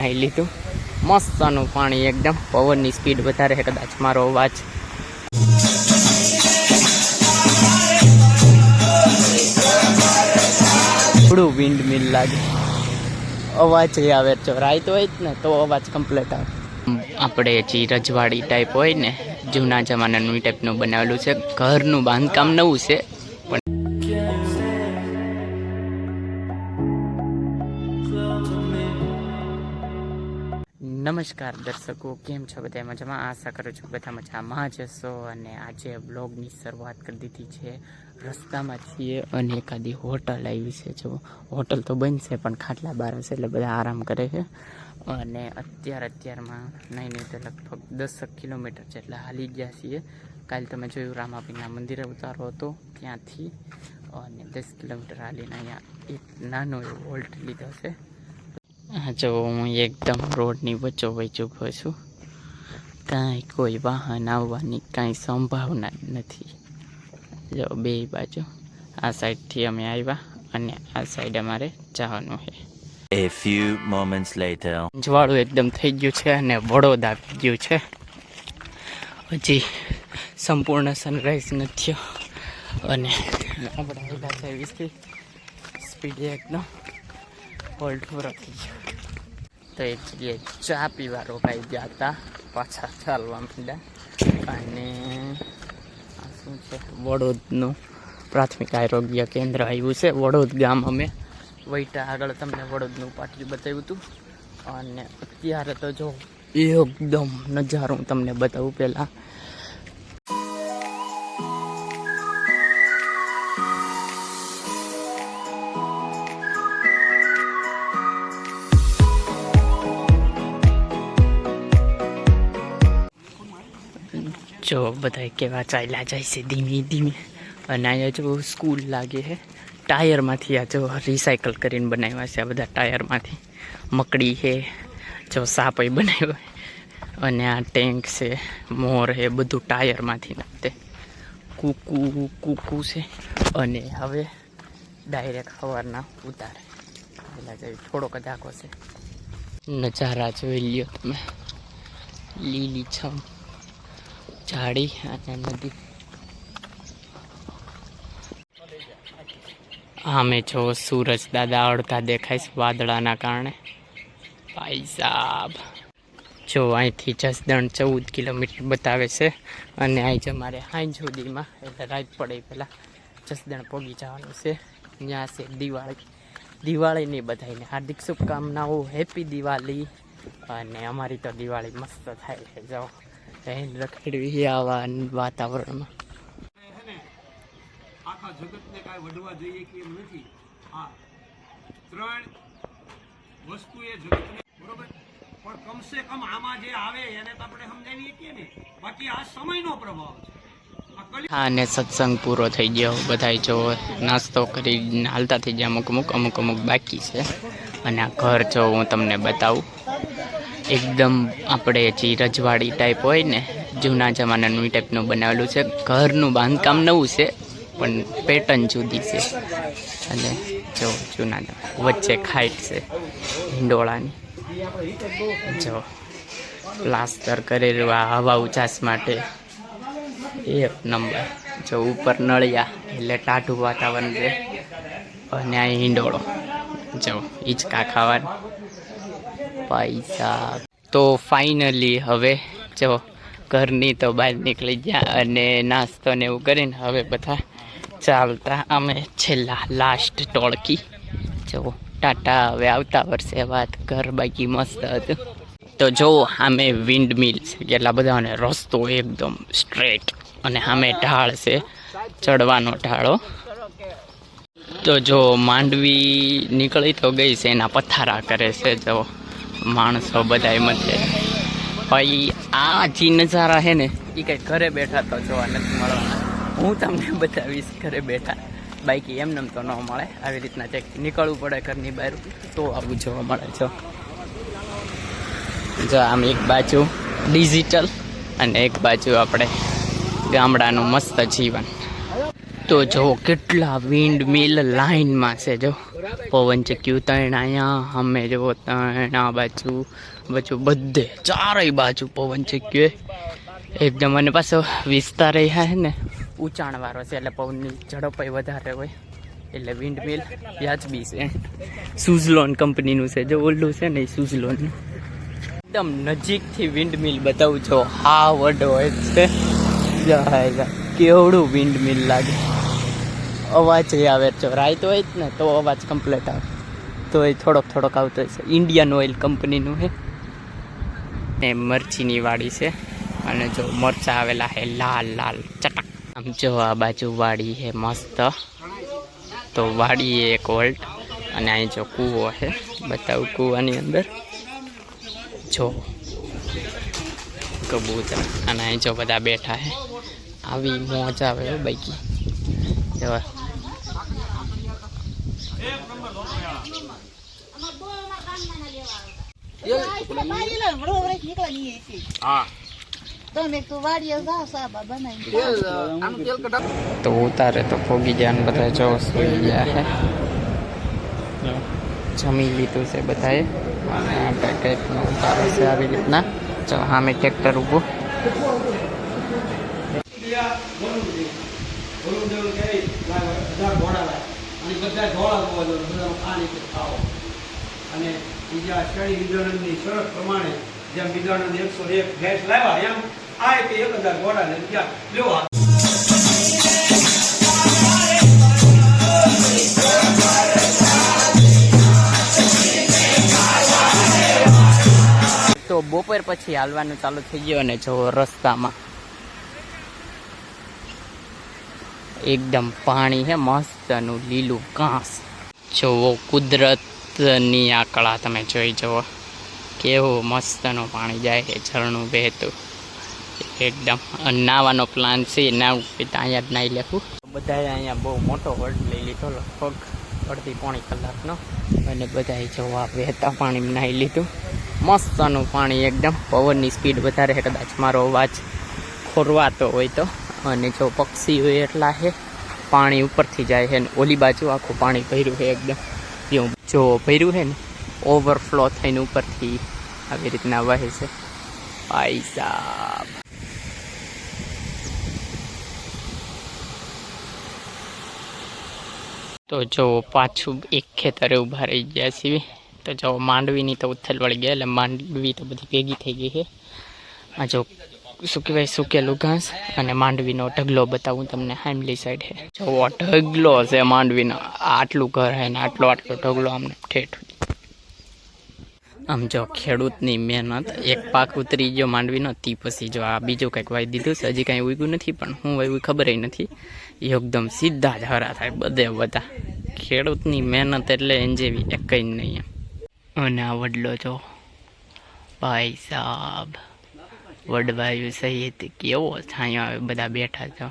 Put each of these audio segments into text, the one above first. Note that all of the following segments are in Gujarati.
નાહી લીધું. મસ્તનું પાણી એકદમ. પવનની સ્પીડ વધારે છે કદાચ મારો અવાજ. થોડું વિન્ડ મિલ લાગે. અવાજ આવે જો રાઈત હોય જ ને, તો અવાજ કમ્પ્લીટ આવે. આપણે જે રજવાડી ટાઈપ હોય ને, જૂના જમાનાનું ટાઈપનું બનાવેલું છે. ઘરનું બાંધકામ નવું છે. નમસ્કાર દર્શકો, કેમ છો બધા મજામાં? આશા કરું છું બધા મજામાં જ હશો અને આજે બ્લોગની શરૂઆત કરી દીધી છે. રસ્તામાં છીએ અને એકાદી હોટલ આવી છે. જો, હોટલ તો બનશે પણ ખાટલા બાર હશે એટલે બધા આરામ કરે છે. અને અત્યાર અત્યારમાં નહીં નહીં તો લગભગ દસક કિલોમીટર જેટલા હાલી ગયા છીએ. કાલે તમે જોયું રામાપીના મંદિરે ઉતારો હતો ત્યાંથી. અને દસ કિલોમીટર હાલીને અહીંયા એક નાનો એવો હોલ્ટ લીધો છે. જો હું એકદમ રોડની વચ્ચો વચ્ચ ઊભો છું. કાંઈ કોઈ વાહન આવવાની કાંઈ સંભાવના જ નથી. જો બે બાજુ આ સાઈડથી અમે આવ્યા અને આ સાઈડ અમારે જવાનું છે. A few moments later. જવાળું એકદમ થઈ ગયું છે અને વડોદ આવી ગયું છે. હજી સંપૂર્ણ સનરાઈઝ નથી અને આપણે આવ્યા છે વીસથી. સ્પીડ એકદમ હોલ્ડ રાખી તો એક જગ્યાએ ચા પીવા રોકાઈ ગયા હતા પાછા ચાલવા માંડ્યા. અને શું છે? વડોદનું પ્રાથમિક આરોગ્ય કેન્દ્ર આવ્યું છે. વડોદ ગામ અમે. વૈટા આગળ તમને વડોદનું પાટિયું બતાવ્યું હતું અને અત્યારે તો જો એકદમ નજારો હું તમને બતાવું પહેલાં જો બધા કેવા ચાલ્યા જાય છે ધીમે ધીમે અને અહીંયા જો સ્કૂલ લાગે છે ટાયરમાંથી આ જો રિસાયકલ કરીને બનાવ્યા છે આ બધા ટાયરમાંથી મકડી છે જો સાપય બનાવ્યો અને આ ટેન્ક છે મોર છે બધું ટાયરમાંથી નાખતે કૂકુ કૂકુ છે અને હવે ડાયરેક્ટ સવારના ઉતારે પેલા જઈ થોડોક જ આખો છે નજારા જોઈ લ્યો તમે લીલી છમ ઝાડી અને નદી. આમે છો સૂરજ દાદા અડધા દેખાય વાદળાના કારણે. ભાઈ સાહેબ જો અહીંથી જસદણ ચૌદ કિલોમીટર બતાવે છે અને અહીં જ અમારે હાઈ સુધીમાં, એટલે રાત પડે પહેલાં જસદણ પહોંચી જવાનું છે. ત્યાં છે દિવાળી. દિવાળીની બધાને હાર્દિક શુભકામનાઓ, હેપી દિવાળી અને અમારી તો દિવાળી મસ્ત થાય છે, જો. એને રખડવી આવા વાતાવરણમાં. આખા જગતને કાંઈ વઢવા જોઈએ કે એમ નથી? હા. ત્રણ વસ્તુ એ જગતને બરોબર? પણ કમસે કમ આમાં જે આવે એને તો આપણે સમજાવીએ કે ને બાકી આ સમયનો પ્રભાવ છે. હા અને સત્સંગ પૂરો થઈ ગયો. બધા જો નાસ્તો કરી હાલતા થઈ ગયા અમુક અમુક અમુક અમુક બાકી છે. અને આ ઘર જો હું તમને બતાવું. એકદમ આપણે જે રજવાડી ટાઈપ હોય ને, જૂના જમાનાનું એ ટાઈપનું બનાવેલું છે. ઘરનું બાંધકામ નવું છે, પણ પેટર્ન જુદી છે. અને જો જૂના વચ્ચે ખાઈટ છે હિંડોળાની જો પ્લાસ્ટર કરેલું આ હવા ઉચાસ માટે. એક નંબર. જો ઉપર નળિયા, એટલે ટાઢું વાતાવરણ છે અને આ હિંડોળો. જો હિંચકા ખાવાનું. પૈસા તો ફાઇનલી હવે જો ઘરની તો બહાર નીકળી ગયા અને નાસ્તો ને એવું કરીને હવે બધા ચાલતા અમે છેલ્લા લાસ્ટ ટોળકી. જો ટાટા હવે આવતા વર્ષે વાત ઘર બાકી મસ્ત હતું. તો જો સામે વિન્ડ મિલ છે કેટલા બધા અને રસ્તો એકદમ સ્ટ્રેટ અને સામે ઢાળ છે ચડવાનો ઢાળો. તો જો માંડવી નીકળી તો ગઈ છે, એના પથારા કરે છે, જો. માણસો બધા મધ્ય ભાઈ, આ જે નજારા છે ને એ કંઈ ઘરે બેઠા તો જોવા નથી મળવાના. હું તમને બતાવીશ, ઘરે બેઠા. બાકી એમને તો ન મળે. આવી રીતના ચેક નીકળવું પડે ઘરની બહાર, તો આવું જોવા મળે, જો. જો, આમ એક બાજુ ડિજિટલ અને એક બાજુ આપણે ગામડાનું મસ્ત જીવન. તો જો, કેટલા વિન્ડ મિલ લાઈનમાં છે, જો. પવન ચક્યું ત્રણ અહીંયા અમે જો ત્રણ આ બાજુ બાજુ બધે, ચારેય બાજુ પવન ચક્યું એકદમ અને પાછો વિસ્તાર રહ્યા છે ને ઊંચાણવાળો છે, એટલે પવનની ઝડપાઈ વધારે હોય. એટલે વિન્ડ મિલ વ્યાજબી છે. સુઝલોન કંપનીનું છે, જો ઓલું છે ને એ સુઝલોનનું એકદમ નજીકથી વિન્ડ મિલ બતાવું છો, હા, વડો છે. કેવડું વિન્ડ મિલ લાગે. અવાજ એ આવે જો રાઈત હોય જ ને, તો અવાજ કમ્પ્લીટ આવે. તો એ થોડોક થોડોક આવતો છે ઇન્ડિયન ઓઇલ કંપનીનું છે ને મરચીની વાડી છે. અને જો મરચા આવેલા છે લાલ લાલ, ચટક. આમ જો આ બાજુ વાડી છે મસ્ત. તો વાડી એક વોલ્ટ. અને અહીં જો કૂવો છે બતાવું કૂવાની અંદર. જો. કબૂતર. અને અહીં જો બધા બેઠા છે આવી મોજ આવે બાકી. જવા હા તમે તો વાડીએ જાઓ સાબા બનાવી તો ઉતારે તો ફોગી ગયા ને બધા જો સુઈ ગયા હે. જમી લીધું છે બધાએ. અને ટાઈપનો કંઈક ઉતારે છે આવી રીતના. જો સામે ટ્રેક્ટર ઊભું. અને બીજા શ્રેણી વિદ્યાનંદની શરત પ્રમાણે જેમ વિદ્યાનંદ એકસો એક ગેસ લાવ્યા એમ, આ એક એક હજાર ઘોડા ને બીજા લેવા તો બપોર પછી હાલવાનું ચાલુ થઈ ગયું અને જો રસ્તામાં એકદમ પાણી હે, મસ્તનું લીલું ઘાસ. જોવો કુદરતની આ કળા તમે જોઈ જુઓ. કેવું મસ્તનું પાણી જાય છે, ઝરણું વહેતું. એકદમ નાવાનો પ્લાન છે નાવું પીતા અહીંયા જ નાહી લેવું. બધાએ અહીંયા બહુ મોટો વર્ડ લઈ લીધો, લગભગ અડધી પોણી કલાકનો. અને બધાએ જોવા વહેતા પાણી નાહી લીધું. મસ્તનું પાણી એકદમ, પવનની સ્પીડ વધારે છે, કદાચ મારો અવાજ ખોરવાતો હોય તો. અને જો પક્ષી હોય એટલા છે, પાણી ઉપરથી જાય છે ને ઓલી બાજુ આખું પાણી ભર્યું છે, એકદમ. એવું જો ભર્યું છે ને ઓવરફ્લો થઈને ઉપરથી આવી રીતના વહે છે. ભાઈ સાહેબ તો જો પાછું એક ખેતરે ઊભા રહી ગયા છીએ. તો જો માંડવીની તો ઉથલ વળી ગયા, એટલે માંડવી તો બધી ભેગી થઈ ગઈ છે. આ જો શું કહેવાય સુકેલું ઘાસ? અને માંડવીનો ઢગલો બતાવું તમને હાઇમલી સાઈડ છે જો ઢગલો છે માંડવીનો. આટલું ઘર છે ને આટલો આટલો ઢગલો આમને ઠેઠ. આમ જો, ખેડૂતની મહેનત, એક પાક ઉતરી ગયો માંડવીનો, તી પછી જો આ બીજું કંઈક વાવી દીધું છે, હજી કાંઈ ઉગ્યું નથી, પણ હું વાવ્યું ખબર નથી. એકદમ સીધા જ હરા થાય બધે બધા. ખેડૂતની મહેનત એટલે એન જેવી એક જ નહીં એમ. અને આ વડલો જો, ભાઈ સાહેબ વડવાયુ સહિત કેવો છાંયો આવે બધા બેઠા છો.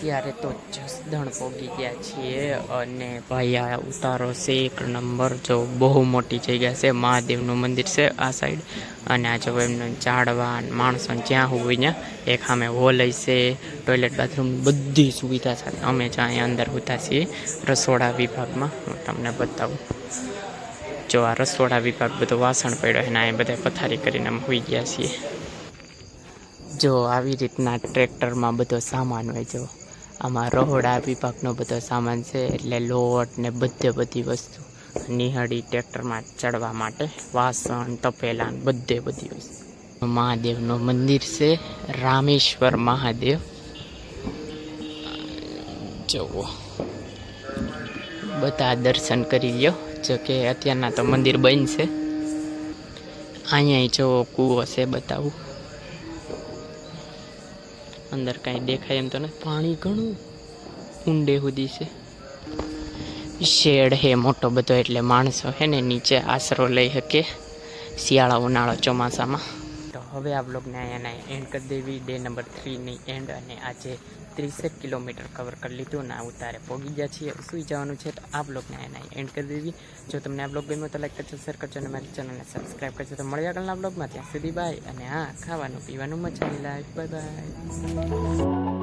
ત્યારે તો જસદણ પહોંચી ગયા છીએ અને ભાઈ, આ ઉતારો છે. એક નંબર જો બહુ મોટી જગ્યા છે. મહાદેવનું મંદિર છે આ સાઈડ અને આ જો એમને ઝાડવા માણસો જ્યાં હોય ત્યાં એક સામે હોલ છે ટોયલેટ બાથરૂમ બધી સુવિધા સાથે અમે જ્યાં અંદર ઉતા છીએ, રસોડા વિભાગમાં. હું તમને બતાવું. જો આ રસોડા વિભાગ બધો વાસણ પડ્યો અને ને બધા પથારી કરીને અમે હોઈ ગયા છીએ. જો આવી રીતના ટ્રેક્ટરમાં બધો સામાન હોય જો. આમાં રહોડા, વિભાગનો બધો સામાન છે, એટલે લોટ ને બધે બધી વસ્તુ. નિહાળી ટ્રેક્ટરમાં ચડવા માટે વાસણ, તપેલા બધે બધી વસ્તુ. મહાદેવનું મંદિર છે, રામેશ્વર મહાદેવ. જુઓ. બધા દર્શન કરી લ્યો, જો કે અત્યારના તો મંદિર બંધ છે. અહીંયા જો કૂવો છે બતાવું. અંદર કાંઈ દેખાય એમ તો ને, પાણી ઘણું ઊંડે સુધી છે. શેડ હે મોટો બધો એટલે માણસો હે ને નીચે આશરો લઈ શકે શિયાળા ઉનાળો ચોમાસામાં. તો હવે આ બ્લોગને અહીંયા એન્ડ કરી દેવી, ડે નંબર થ્રીની એન્ડ અને આજે ત્રીસેક કિલોમીટર કવર કરી લીધું ને ઉતારે પોગી ગયા છીએ. સુઈ જવાનું છે તો આ બ્લોગને અહીંયા એન્ડ કરી દેવી. જો તમને આ બ્લોગ ગમ્યો તો લાઈક કરજો શેર કરજો અને મારી ચેનલને સબસ્ક્રાઈબ કરજો. તો મળી આગળના બ્લોગમાં ત્યાં સુધી બાય અને હા, ખાવાનું, પીવાનું મજા લાઈફ બાય બાય